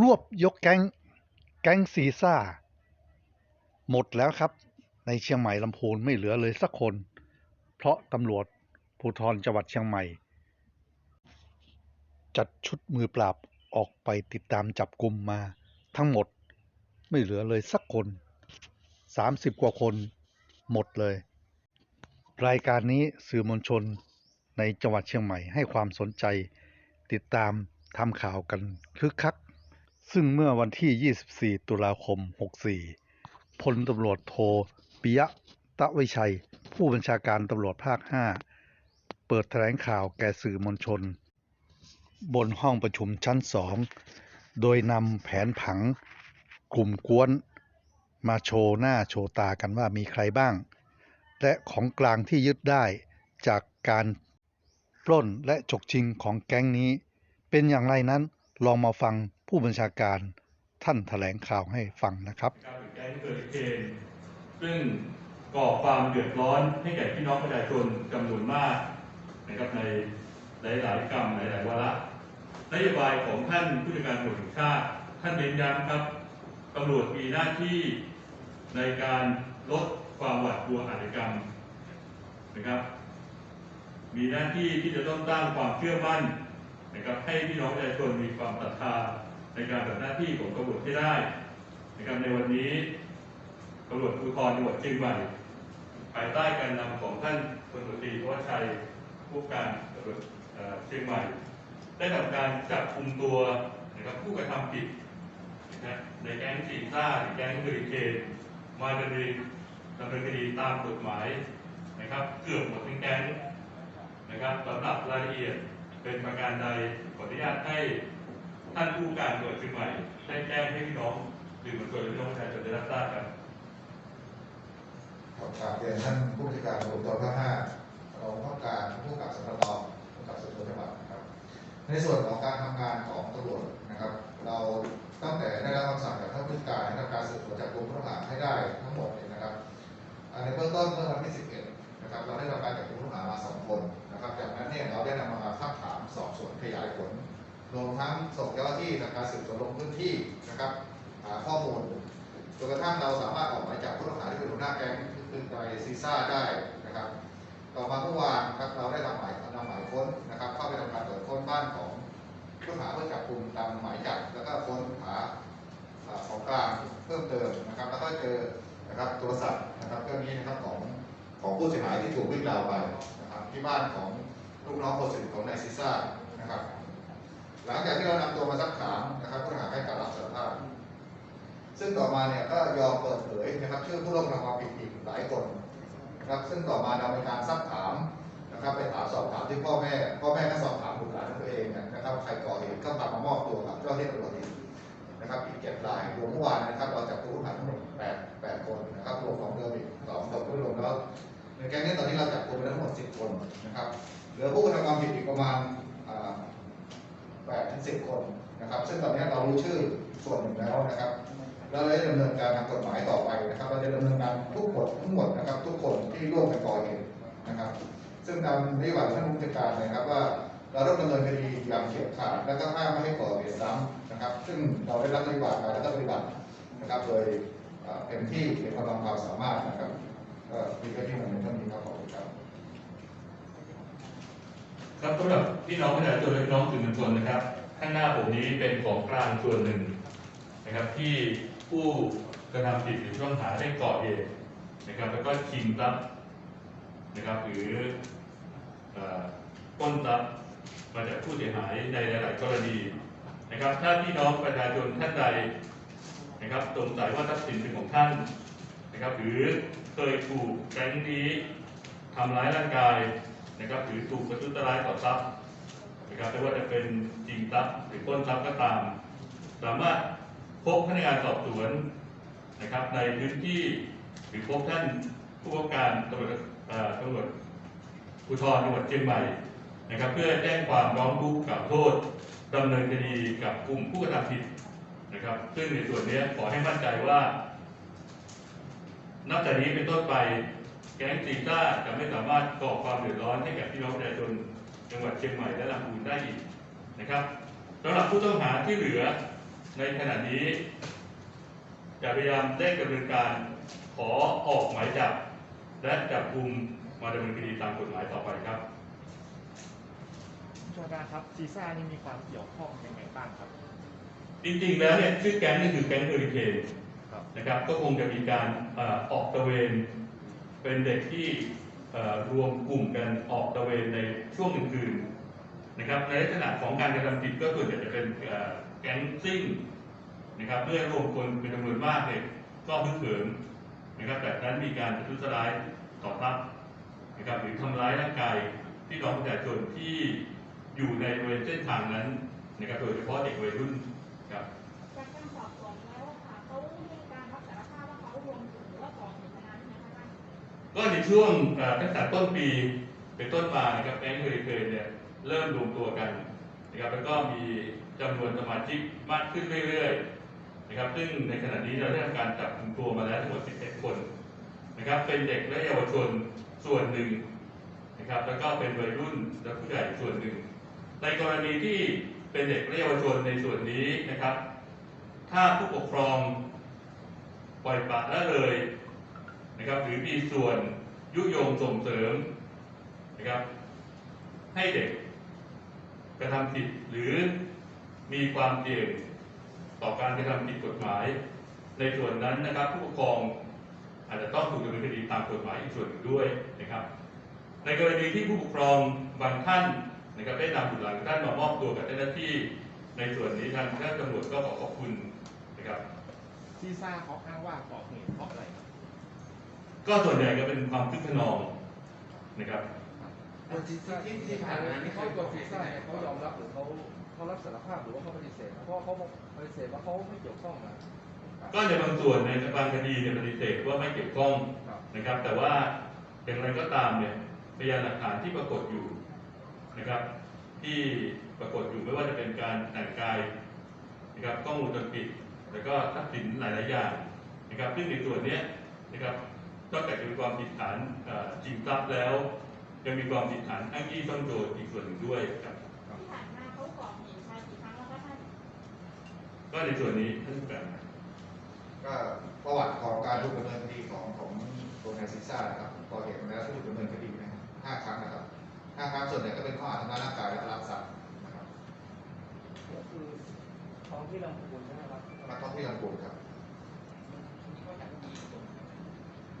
รวบยกแก๊ง แก๊งซีซ่า หมดแล้วครับ ในเชียงใหม่ลำพูนไม่เหลือเลยสักคน เพราะตำรวจภูธรจังหวัดเชียงใหม่ จัดชุดมือปราบออกไปติดตามจับกลุ่มมา ทั้งหมดไม่เหลือเลยสักคนสามสิบกว่าคนหมดเลย รายการนี้สื่อมวลชนในจังหวัดเชียงใหม่ให้ความสนใจ ติดตามทำข่าวกันคึกคัก ซึ่งเมื่อวันที่ 24 ตุลาคม 64 พลตำรวจโทปิยะตะวิชัย ผู้บัญชาการตำรวจภาค 5 เปิดแถลงข่าวแก่สื่อมวลชน บนห้องประชุมชั้นสอง โดยนำแผนผังกลุ่มกวนมาโชว์หน้าโชว์ตากันว่ามีใครบ้าง และของกลางที่ยึดได้จากการปล้นและฉกชิงของแก๊งนี้ เป็นอย่างไรนั้นลองมาฟัง ผู้บัญชาการท่านแถลงข่าวให้ฟังนะครับ การเป็นแก๊งเฮอริเคนซึ่งก่อความเดือดร้อนให้แก่พี่น้องประชาชนจำนวนมากนะครับในหลายๆกรรมหลาย ๆวาระนโยบายของท่านผู้จัดการตำรวจแห่งชาติท่านเน้นย้ำครับตำรวจมีหน้าที่ในการลดความหวาดกลัวอาชญากรรมนะครับ มีหน้าที่ที่จะต้องสร้างความเชื่อมั่นนะครับให้พี่น้องประชาชนมีความศรัทธา ในการปฏิบัติหน้าที่ของตำรวจให้ได้นะครับในวันนี้ตำรวจภูธรจังหวัดเชียงใหม่ภายใต้การนำของท่านพลตรีวัชชัยผู้การตำรวจเชียงใหม่ ได้ทำการจับกลุ่มตัวนะครับผู้กระทำผิดนะครับในแก๊งสีซ่าแก๊งเฮอริเคนมาดำเนินดำเนินคดีตามกฎหมายนะครับเกือบหมดทั้งแก๊งนะครับสำหรับรายละเอียดเป็นประการใดขออนุญาตให้ ท่านผู้การตรวจเชียงใหม่ได้แจ้งให้พี่น้องหรือมวลชนและพี่น้องประชาชนได้รับทราบครับขอบกราบเรียนท่านผู้จัดการตำรวจภาคห้ารองผู้การผู้กับสำนักงานผู้กับสืบสวนจังหวัดนะครับ ในส่วนของการทำงานของตำรวจนะครับ เราตั้งแต่ได้รับคำสั่งจากท่านผู้การให้ทำการสืบสวนจับกลุ่มผู้ต้องหาให้ได้ทั้งหมดเนี่ยนะครับในเบื้องต้นเมื่อวันที่ 11 นะครับ เราได้ทำการจับกลุ่มผู้ต้องหามาสองคนนะครับ จากนั้นเนี่ยเราได้นำมาซักถามสอบสวนขยายผล รวมทั้งส่งเจ้าหน้าที่ทำการสืบสวนลงพื้นที่นะครับหาข้อมูลจนกระทั่งเราสามารถออกหมายจับผู้ต้องหาที่เป็นหัวหน้าแก๊งคือในซีซ่าได้นะครับ ต่อมาเมื่อวานครับเราได้ทำหมายนำหมายค้นนะครับ เข้าไปทำการตรวจค้นบ้านของผู้ต้องหาเพื่อจับกลุ่มตามหมายจับแล้วก็ค้นหาอ่าของกลางเพิ่มเติมนะครับ แล้วก็เจอนะครับโทรศัพท์นะครับเครื่องนี้นะครับของของผู้เสียหายที่ถูกวิ่งราวไปนะครับที่บ้านของลูกน้องคนสนิทของนายซีซ่านะครับ หลังจากที่เรานำตัวมาสักถามนะครับผู้ต้องหาให้การรับสารภาพ ซึ่งต่อมาเนี่ยก็ยอมเปิดเผยนะครับชื่อผู้ร่วมกระทำความผิดอีกหลายคนนะครับซึ่งต่อมาเราในการซักถามนะครับไปถามสอบถามที่พ่อแม่พ่อแม่ก็สอบถามบุตรหลานตัวเองนะครับใครก่อเหตุก็กลับมามอบตัวกับเจ้าหน้าที่ตำรวจอีกนะครับอีกเจ็ดรายรวมเมื่อวานนะครับเราจับผู้ต้องหาทั้งหมดแปดแปดคนนะครับรวมของเดิมอีกสองคนรวมแล้วในแก๊งนี้ตอนนี้เราจับกลุ่มไปทั้งหมดสิบคนนะครับเหลือผู้กระทำความผิดอีกประมาณ 8ถึง10 คนนะครับ ซึ่งตอนนี้เรารู้ชื่อส่วนหนึ่งแล้วนะครับแล้วเราจะดำเนินการทางกฎหมายต่อไปนะครับ เราจะดำเนินการทุกบททั้งหมดนะครับ ทุกคนที่ร่วมกันก่อเหตุนะครับ ซึ่งนำมนโยบายท่านผู้จัดการนะครับว่าเราต้องดำเนินคดีอย่างเฉียบขาดและก็ห้ามไม่ให้ก่อเหตุซ้ำนะครับ ซึ่งเราได้รับนโยบายมาและก็ปฏิบัตินะครับ โดยเต็มที่เต็มกำลังความสามารถนะครับก็มีแค่ที่มันเป็นเท่านี้ครับขอบคุณครับ ครับสำหรับพี่น้องประชาชนและพี่น้องสื่อมวลชนนะครับ ข้างหน้าผมนี้เป็นของกลางส่วนหนึ่งนะครับที่ผู้กระทำผิดหรือผู้ต้องหาได้ก่อเหตุนะครับ แล้วก็ชิงทรัพย์นะครับ หรือเอ่อปล้นทรัพย์มาจากผู้เสียหายในหลาย ๆ กรณีนะครับ ถ้าพี่น้องประชาชนท่านใดนะครับสงสัยว่าทรัพย์สินเป็นของท่านนะครับ หรือเคยถูกแก๊งนี้ทำร้ายร่างกาย นะครับหรือถูกประทุษร้ายต่อทรัพย์นะครับไม่ว่าจะเป็นจริงทรัพย์หรือปล้นทรัพย์ก็ตาม สามารถพบพนักงานสอบสวนนะครับ ในพื้นที่หรือพบท่านผู้ว่าการตำรวจเอ่อตำรวจภูธรจังหวัดเชียงใหม่นะครับ เพื่อแจ้งความร้องทุกข์กล่าวโทษดำเนินคดีกับกลุ่มผู้กระทำผิดนะครับ ซึ่งในส่วนนี้ขอให้มั่นใจว่า นับจากนี้เป็นต้นไป แก๊งซีซ่าจะไม่สามารถก่อความเดือดร้อนให้กับพี่น้องประชาชนจังหวัดเชียงใหม่และลำพูนได้อีกนะครับสำหรับผู้ต้องหาที่เหลือในขณะนี้จะพยายามเร่งดำเนินการขอออกหมายจับ และจับกุมมาดำเนินคดีตามกฎหมายต่อไปครับชาดาครับซีซ่านี่มีความเกี่ยวข้องยังไงบ้างครับ จริงๆแล้วเนี่ยชื่อแก๊งนี่คือแก๊งเฮอริเคนครับนะครับ ก็คงจะมีการเอ่อออกตระเวน เป็นเด็กที่รวมกลุ่มกันออกตะเวนในช่วงกลางคืนนะครับในลักษณะของการกระทำผิดก็ส่วนใหญ่จะเป็นแก๊งซิ่งนะครับเมื่อรวมคนเป็นจำนวนมากเนี่ยก็พึ่งเขิมนะครับแต่นั้นมีการทุษร้ายต่อทรัพย์นะครับหรือทำร้ายร่างกายพี่น้องประชาชนที่อยู่ในบริเวณเส้นทางนั้นนะครับโดยเฉพาะเด็กวัยรุ่น ก็ในช่วงเอ่อตั้งแต่ต้นปีเป็นต้นมานะครับแก๊งเฮอริเคนเนี่ยเริ่มรวมตัวกันนะครับแล้วก็มีจำนวนสมาชิกมากขึ้นเรื่อยๆนะครับซึ่งในขณะนี้เราได้ทำการจับกลุ่มตัวมาแล้วทั้งหมด 11 คนนะครับเป็นเด็กและเยาวชนส่วนหนึ่งนะครับแล้วก็เป็นวัยรุ่นและผู้ใหญ่ส่วนหนึ่ง ในกรณีที่เป็นเด็กและเยาวชนในส่วนนี้นะครับ ถ้าผู้ปกครองปล่อยปละละเลย นะครับหรือมีส่วนยุยงส่งเสริมนะครับ ให้เด็กกระทำผิดหรือมีความเสี่ยงต่อการกระทำผิดกฎหมาย ในส่วนนั้นนะครับ ผู้ปกครองอาจจะต้องถูกดำเนินคดีตามกฎหมายอีกส่วนหนึ่งด้วยนะครับ ในกรณีที่ผู้ปกครองบางท่านนะครับได้นำบุตรหลานของท่านมามอบตัวกับเจ้าหน้าที่ ในส่วนนี้ทางเจ้าตำรวจก็ขอขอบคุณนะครับซีซ่าเขาอ้างว่าก่อเหตุเพราะอะไรครับ ก็ส่วนใหญ่ก็เป็นความคึกขนองนะครับที่ที่ที่ผ่านมานี่เขาตัวฟีซ่าเนี่ยเขายอมรับหรือเขาเขารับสารภาพหรือว่าเขาปฏิเสธนะเพราะเขาบอกปฏิเสธว่าเขาไม่เกี่ยวข้องนะก็ในบางส่วนในบางคดีเนี่ยปฏิเสธว่าไม่เกี่ยวข้องครับนะครับ แต่ว่าอย่างไรก็ตามเนี่ยพยานหลักฐานที่ปรากฏอยู่นะครับ ที่ปรากฏอยู่ไม่ว่าจะเป็นการแต่งกายนะครับกล้องวงจรปิด แล้วก็ทรัพย์สินหลายๆอย่างนะครับ ซึ่งในส่วนเนี้ยนะครับ นอกจากจะมีความผิดฐานเอ่อจริงทรัพย์แล้ว ยังมีความผิดฐานอ้างยี่ซ่องโจรอีกส่วนหนึ่งด้วยครับที่ผ่านมาเขาก่อเหตุมากี่ครั้งแล้วคะท่านก็ในส่วนนี้ท่านผู้การก็ประวัติของการถูกดำเนินคดีของของตัวนายซิซ่านะครับก่อเหตุมาแล้วถูกดำเนินคดีนะครับห้าครั้งนะครับห้าครั้งส่วนใหญ่ก็เป็นข้อหาทำร้ายร่างกายและลักทรัพย์นะครับก็คือท้องที่ลำพูนใช่ไหมครับมาท้องที่ลำพูนครับ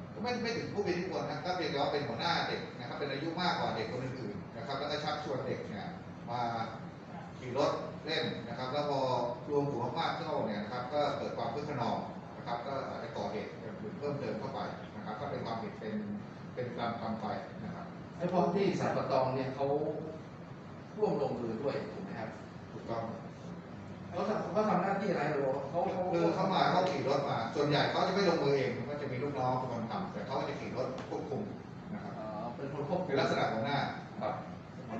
ก็ ไม่ไม่ถึงผู้มีอิทธิพลนะก็เพียงแต่ว่าเป็นหัวหน้าเด็กนะครับ เป็นอายุมากกว่าเด็กคนอื่นๆนะครับ แล้วก็ชักชวนเด็กเนี่ยมาขี่รถเล่นนะครับ แล้วพอรวมกลุ่มมากๆเข้าเนี่ยนะครับ ก็เกิดความคึกขนองนะครับ ก็อาจจะก่อเหตุอย่างอื่นเพิ่มเติมเข้าไปนะครับ ก็เป็นความผิดเป็นเป็นการทำไปนะครับไอ้พวกที่สัตว์ประตองเนี่ยเขาร่วมลงมือด้วยถูกไหมครับถูกต้อง เขาทำเขาทำหน้าที่อะไรหรือว่าเขาเขาคือเข้ามาเขาขี่รถมา ส่วนใหญ่เขาจะไม่ลงมือเองก็จะมีลูกน้องเป็นคนทำแต่เขาก็จะขี่รถควบคุมนะครับเอ่อเป็นคนควบคุเป็นมลักษณะของหน้าครับ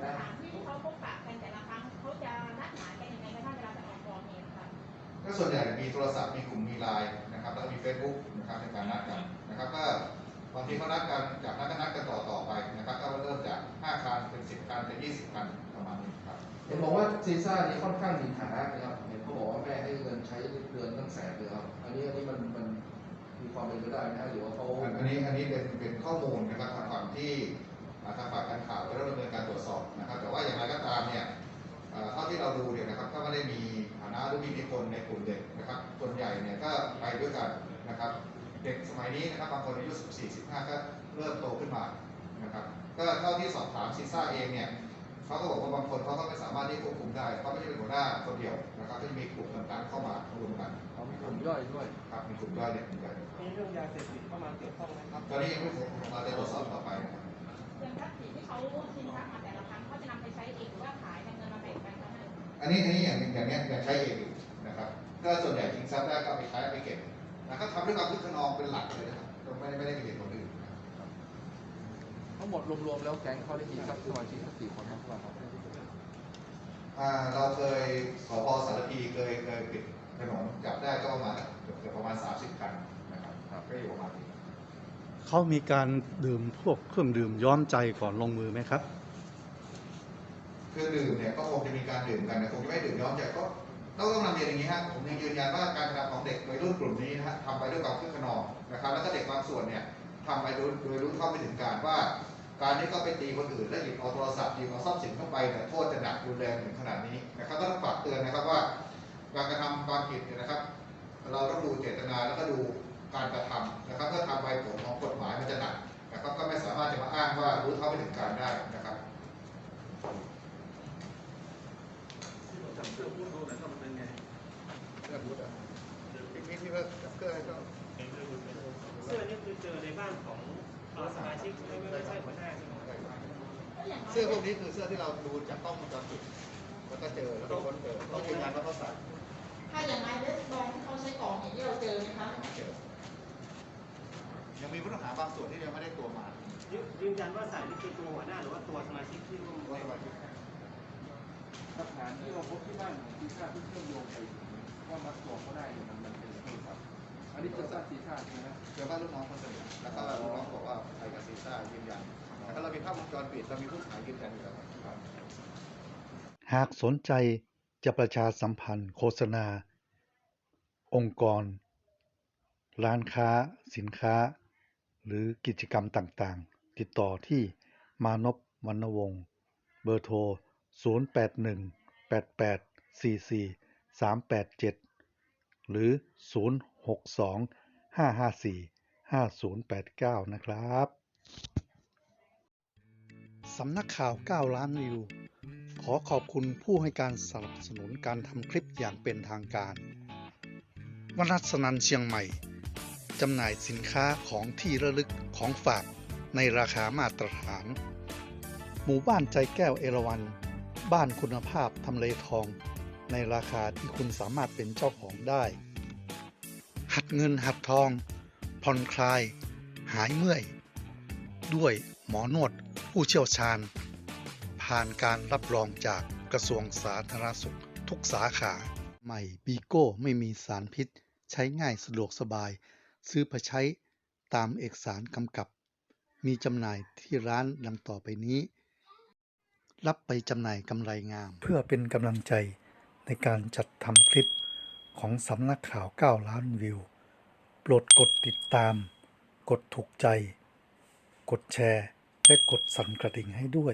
สถานที่ที่เขาพบปะกันแต่ละครั้งเขาจะนัดหมายกันยังไงคะท่านเวลาจะออกก่อเหตุค่ะก็ส่วนใหญ่มีโทรศัพท์มีกลุ่มมีไลน์นะครับแล้วก็มีเฟซบุ๊กนะครับในการนัดกันนะครับก็บางทีเขานัดกันจากนั้นก็นัดกันต่อต่อไปนะครับก็เริ่มจาก5คันเป็น 10คันเป็น20คันประมาณนี้ครับเห็นบอกว่าซีซ่านี่ค่อนข้างมีฐานะนะครับเห็นเขา บอกว่าแม่ให้เงินใช้เดือนตั้งแสนเลยครับ อันนี้อันนี้มันมันมีความเป็นไปได้ไหมฮะหรือว่าเขาอันนี้อันนี้เป็นเป็นข้อมูลนะครับทางฝั่งที่ทางฝ่ายการข่าวได้ดำเนินการตรวจสอบนะครับ แต่ว่าอย่างไรก็ตามเนี่ยเท่าที่เราดูเนี่ยนะครับก็ไม่ได้มีฐานะหรือมีอิทธิพลในกลุ่มเด็กนะครับส่วนใหญ่เนี่ยก็ไปด้วยกันนะครับ เด็กสมัยนี้นะครับบางคนอายุ 14 15 ก็เริ่มโตขึ้นมานะครับ ก็เท่าที่สอบถามซีซ่าเองเนี่ย เขาก็บอกว่าบางคนเขาก็ไม่สามารถที่ควบคุมได้เขาไม่ใช่เป็นหัวหน้าคนเดียวนะครับก็จะมีกลุ่มต่างๆเข้ามารวมกันเขามีกลุ่มย่อยด้วยครับมีกลุ่มย่อยเด็กเหมือนกันมีเรื่องยาเสพติดเข้ามาเกี่ยวข้องไหมครับตอนนี้ยังไม่พบเราจะตรวจสอบต่อไปนะครับเงินทรัพย์สินที่เขาชิงทรัพย์มาแต่ละครั้งเขาจะนำไปใช้เองหรือว่าขายนำเงินมาแบ่งกันคะท่านอันนี้อันนี้อย่างอย่างเนี้ยยังใช้เองอยู่นะครับก็ส่วนใหญ่ทิ้งทรัพย์ได้ก็เอาไปใช้เอาไปเก็บนะครับทำด้วยความคึกขนองเป็นหลักเลยนะครับไม่ได้ไม่ได้มีเหตุผลอื่นนะครับ ทั้งหมดรวมๆแล้วแก๊งเขาได้มีสักสมาชิกสักกี่คนครับครับอ่าเราเคยสพสารพีเคยเคยปิดถนนจับได้ก็ประมาณเกือบเกือบประมาณ 30 คันนะครับก็อยู่ประมาณนี้เขามีการดื่มพวกเครื่องดื่มย้อมใจก่อนลงมือไหมครับเครื่องดื่มเนี่ยก็คงจะมีการดื่มกันนะคงจะไม่ดื่มย้อมใจก็ต้องต้องนำเรียนนอย่างนี้ฮะผมยังยืนยันว่าการกระทำของเด็กวัยรุ่นกลุ่มนี้นะฮะทำไปด้วยความคึกขนองนะครับแล้วก็เด็กบางส่วนเนี่ย ทำไปโดยโดยรู้เท่าไม่ถึงการว่า การที่เขาไปตีคนอื่นและหยิบเอาโทรศัพท์หยิบเอาทรัพย์สินเข้าไปเนี่ยโทษจะหนักรุนแรงถึงขนาดนี้นะครับก็ต้องฝากเตือนนะครับว่า การกระทำความผิดเนี่ยนะครับ เราต้องดูเจตนาแล้วก็ดูการกระทำนะครับถ้าทำไปผลของกฎหมายมันจะหนักนะครับ ก็ไม่สามารถจะมาอ้างว่ารู้เท่าไม่ถึงการได้นะครับเสื้อนี่คือเจอในบ้านของเอ่อสมาชิกไม่ไม่ไม่ใช่หัวหน้าใช่ไหมก็อย่างน้อยเสื้อพวกนี้คือเสื้อที่เราดูจากกล้องวงจรปิดแล้วก็เจอแล้วก็ค้นเจอต้องยืนยันว่าเขาใส่ถ้าอย่างไรเบสบอลที่เขาใช้ก่อเหตุที่เราเจอไหมคะเจอยังมีผู้ต้องหาบางส่วนที่ยังไม่ได้ตัวมายืยืนยันว่าใส่นี่คือตัวหัวหน้าหรือว่าตัวสมาชิกที่ร่วมว่าสมาชิกหลักฐานที่เราพบที่บ้านของทีชาติที่เชื่อมโยงไปถึงว่ามัดตัวเขาได้เนี่ยมัน อันนี้เจอทราบทีชาใช่ไหมเจอบ้านลูกน้องคนสนิทแล้วก็ลูกน้องบอกว่าไปกับซีซ่ายืนยันแล้วเรามีภาพวงจรปิดเรามีผู้ถ่ายยืนยันอยู่แล้วหากสนใจจะประชาสัมพันธ์ โฆษณา องค์กร ร้านค้า สินค้า หรือกิจกรรมต่างๆ ติดต่อที่มานพวรรณวงศ์เบอร์โทร 0818844387 หรือ 0625545089 นะครับสำนักข่าว 9 ล้านวิว ขอขอบคุณผู้ให้การสนับสนุนการทำคลิปอย่างเป็นทางการวนัสนันเชียงใหม่ จำหน่ายสินค้าของที่ระลึกของฝากในราคามาตรฐาน หมู่บ้านใจแก้วเอราวัน บ้านคุณภาพทำเลทอง ในราคาที่คุณสามารถเป็นเจ้าของได้ หัดเงินหัดทอง ผ่อนคลาย หายเมื่อย ด้วยหมอนวดผู้เชี่ยวชาญ ผ่านการรับรองจากกระทรวงสาธารณสุขทุกสาขาใหม่บีโก้ไม่มีสารพิษ ใช้ง่ายสะดวกสบาย ซื้อไปใช้ตามเอกสารกำกับ มีจำหน่ายที่ร้านดังต่อไปนี้ รับไปจำหน่ายกำไรงาม เพื่อเป็นกำลังใจ ในการจัดทำคลิปของสำนักข่าว 9 ล้านวิว โปรดกดติดตาม กดถูกใจ กดแชร์ และกดสั่นกระดิ่งให้ด้วย